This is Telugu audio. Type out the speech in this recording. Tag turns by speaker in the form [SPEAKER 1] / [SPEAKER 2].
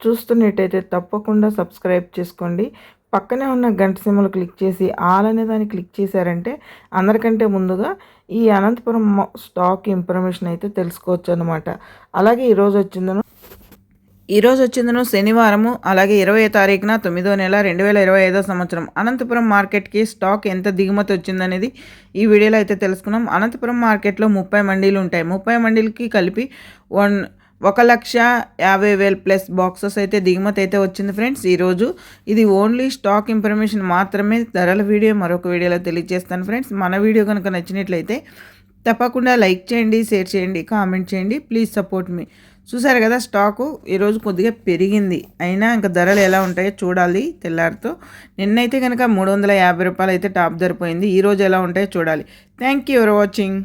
[SPEAKER 1] చూస్తున్నట్టయితే తప్పకుండా సబ్స్క్రైబ్ చేసుకోండి. పక్కనే ఉన్న గంట సిమ్మలు క్లిక్ చేసి ఆల్ అనే దాన్ని క్లిక్ చేశారంటే అందరికంటే ముందుగా ఈ అనంతపురం స్టాక్ ఇన్ఫర్మేషన్ అయితే తెలుసుకోవచ్చు అనమాట అలాగే ఈరోజు వచ్చిందను ఈరోజు వచ్చిందను శనివారము అలాగే ఇరవై తారీఖున తొమ్మిదో నెల రెండు వేల ఇరవై ఐదో సంవత్సరం. అనంతపురం మార్కెట్కి స్టాక్ ఎంత దిగుమతి వచ్చిందనేది ఈ వీడియోలో అయితే తెలుసుకున్నాం. అనంతపురం మార్కెట్లో ముప్పై మండీలు ఉంటాయి. ముప్పై మండీలకి కలిపి వన్ ఒక లక్ష యాభై వేలు ప్లస్ బాక్సెస్ అయితే దిగుమతి అయితే వచ్చింది ఫ్రెండ్స్. ఈరోజు ఇది ఓన్లీ స్టాక్ ఇన్ఫర్మేషన్ మాత్రమే. ధరల వీడియో మరొక వీడియోలో తెలియజేస్తాను ఫ్రెండ్స్. మన వీడియో కనుక నచ్చినట్లయితే తప్పకుండా లైక్ చేయండి షేర్ చేయండి కామెంట్ చేయండి. Please support me. చూసారు కదా స్టాకు ఈరోజు కొద్దిగా పెరిగింది. అయినా ఇంకా ధరలు ఎలా ఉంటాయో చూడాలి తెల్లారితో. నిన్నైతే కనుక మూడు వందల యాభై రూపాయలు అయితే టాప్ ధరిపోయింది ఈరోజు ఎలా ఉంటాయో చూడాలి. Thank you for watching.